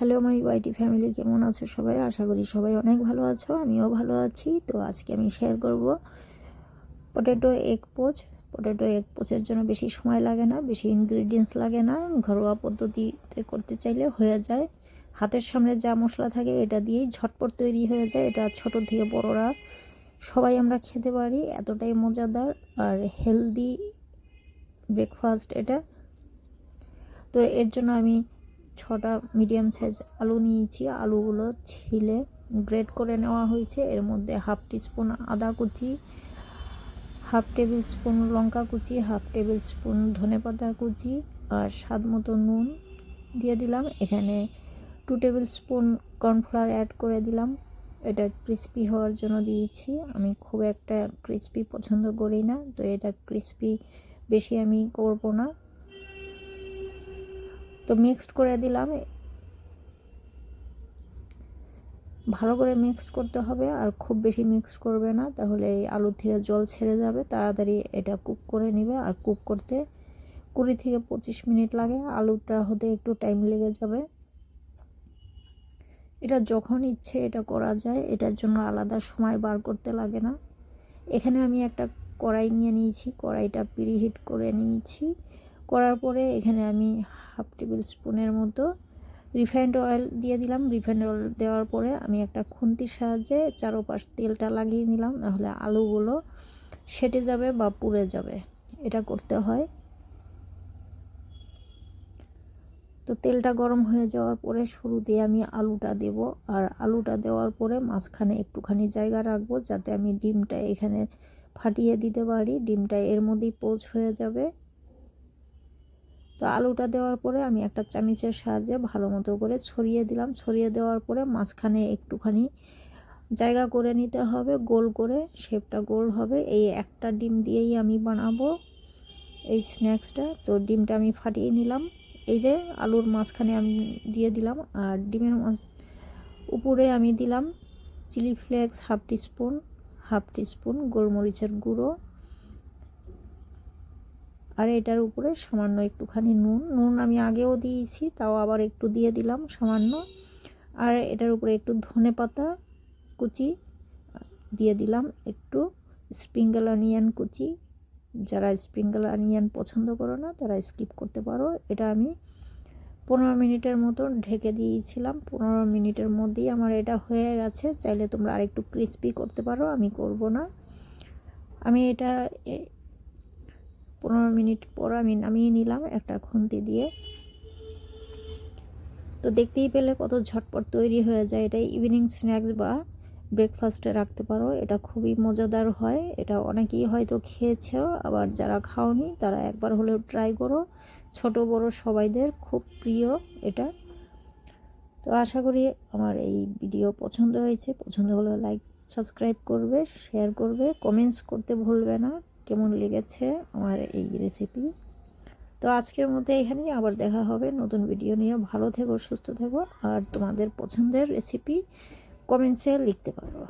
Hello my YT family কেমন আছো সবাই? আশা করি সবাই অনেক ভালো আছো, আমিও ভালো আছি। তো আজকে আমি শেয়ার করব potato egg poach. Potato egg পোচের জন্য বেশি সময় লাগে না, বেশি ইনগ্রিডিয়েন্টস লাগে না। ঘরোয়া পদ্ধতিতে করতে চাইলে হয়ে যায়। হাতের সামনে যা মশলা থাকে, এটা দিয়েই ঝটপট তৈরি হয়ে যায়। এটা ছোট থেকে বড়রা সবাই আমরা খেতে পারি, এতটাই মজাদার আর হেলদি ব্রেকফাস্ট এটা। তো এর জন্য আমি ছটা মিডিয়াম সাইজ আলু নিয়েছি। আলুগুলো ছিলে গ্রেড করে নেওয়া হয়েছে। এর মধ্যে হাফ টিস্পুন আদা কুচি, হাফ টেবিল স্পুন লঙ্কা কুচি, হাফ টেবিল স্পুন ধনে পাতা কুচি আর স্বাদ মতো নুন দিয়ে দিলাম। এখানে two tablespoon cornflour add করে দিলাম। এটা ক্রিস্পি হওয়ার জন্য দিয়েছি। আমি খুব একটা ক্রিস্পি পছন্দ করি না, তো এটা ক্রিস্পি বেশি আমি করব না। তো মিক্সড করে দিলাম। ভালো করে মিক্সড করতে হবে আর খুব বেশি মিক্সড করবে না, তাহলে এই আলু থেকে জল ছেড়ে যাবে। তাড়াতাড়ি এটা কুক করে নেবে আর কুক করতে কুড়ি থেকে পঁচিশ মিনিট লাগে। আলুটা হতে একটু টাইম লেগে যাবে। এটা যখন ইচ্ছে এটা করা যায়, এটার জন্য আলাদা সময় বার করতে লাগে না। এখানে আমি একটা কড়াই নিয়ে নিয়েছি, কড়াইটা প্রিহিট করে নিয়েছি। করার পরে এখানে আমি হাফ টেবিল স্পুনের মতো রিফাইন্ড অয়েল দিয়ে দিলাম। রিফাইন্ড অয়েল দেওয়ার পরে আমি একটা খুন্তির সাহায্যে চারোপাশ তেলটা লাগিয়ে নিলাম, নাহলে আলুগুলো সেটে যাবে বা পুড়ে যাবে। এটা করতে হয়। তো তেলটা গরম হয়ে যাওয়ার পরে শুরু দিয়ে আমি আলুটা দেব, আর আলুটা দেওয়ার পরে মাঝখানে একটুখানি জায়গা রাখব যাতে আমি ডিমটা এখানে ফাটিয়ে দিতে পারি। ডিমটা এর মধ্যেই পোচ হয়ে যাবে। তো আলুটা দেওয়ার পরে আমি একটা চামিচের সাহায্যে ভালো মতো করে ছড়িয়ে দিলাম। ছড়িয়ে দেওয়ার পরে মাঝখানে একটুখানি জায়গা করে নিতে হবে, গোল করে। শেপটা গোল হবে। এই একটা ডিম দিয়েই আমি বানাবো এই স্ন্যাক্সটা। তো ডিমটা আমি ফাটিয়ে নিলাম। এই যে আলুর মাঝখানে আমি দিয়ে দিলাম আর ডিমের মাছ উপরে আমি দিলাম chilli flakes half teaspoon half teaspoon গোলমরিচের গুঁড়ো। আর এটার উপরে সামান্য একটুখানি নুন। নুন আমি আগেও দিয়েছি, তাও আবার একটু দিয়ে দিলাম সামান্য। আর এটার উপরে একটু ধনে পাতা কুচি, দিয়ে দিলাম একটু স্প্রিঙ্গেল অনিয়ন কুচি। যারা স্প্রিঙ্গেল অনিয়ন পছন্দ করো না, তারা স্কিপ করতে পারো। এটা আমি পনেরো মিনিটের মতো ঢেকে দিয়েছিলাম। পনেরো মিনিটের মধ্যেই আমার এটা হয়ে গেছে। চাইলে তোমরা আরেকটু ক্রিস্পি করতে পারো, আমি করব না। আমি এটা পনেরো মিনিট পর আমি নামিয়ে নিলাম একটা খুন্তি দিয়ে। তো দেখতেই পেলে কত ঝটপট তৈরি হয়ে যায়। এটা ইভিনিং স্ন্যাক্স বা ব্রেকফাস্টে রাখতে পারো। এটা খুবই মজাদার হয়। এটা অনেকেই হয়তো খেয়েছেও, আবার যারা খাওনি তারা একবার হলেও ট্রাই করো। ছোট, বড় সবাইদের খুব প্রিয় এটা। তো আশা করি আমার এই ভিডিও পছন্দ হয়েছে। পছন্দ হলে লাইক সাবস্ক্রাইব করবে শেয়ার করবে। কমেন্টস করতে ভুলবে না। কেমন লেগেছে আমার এই রেসিপি তো আজকের মধ্যে এখানেই আবার দেখা হবে নতুন ভিডিও নিয়ে। ভালো থেকো, সুস্থ থেকো। আর তোমাদের পছন্দের রেসিপি কমেন্টসে লিখতে পারো।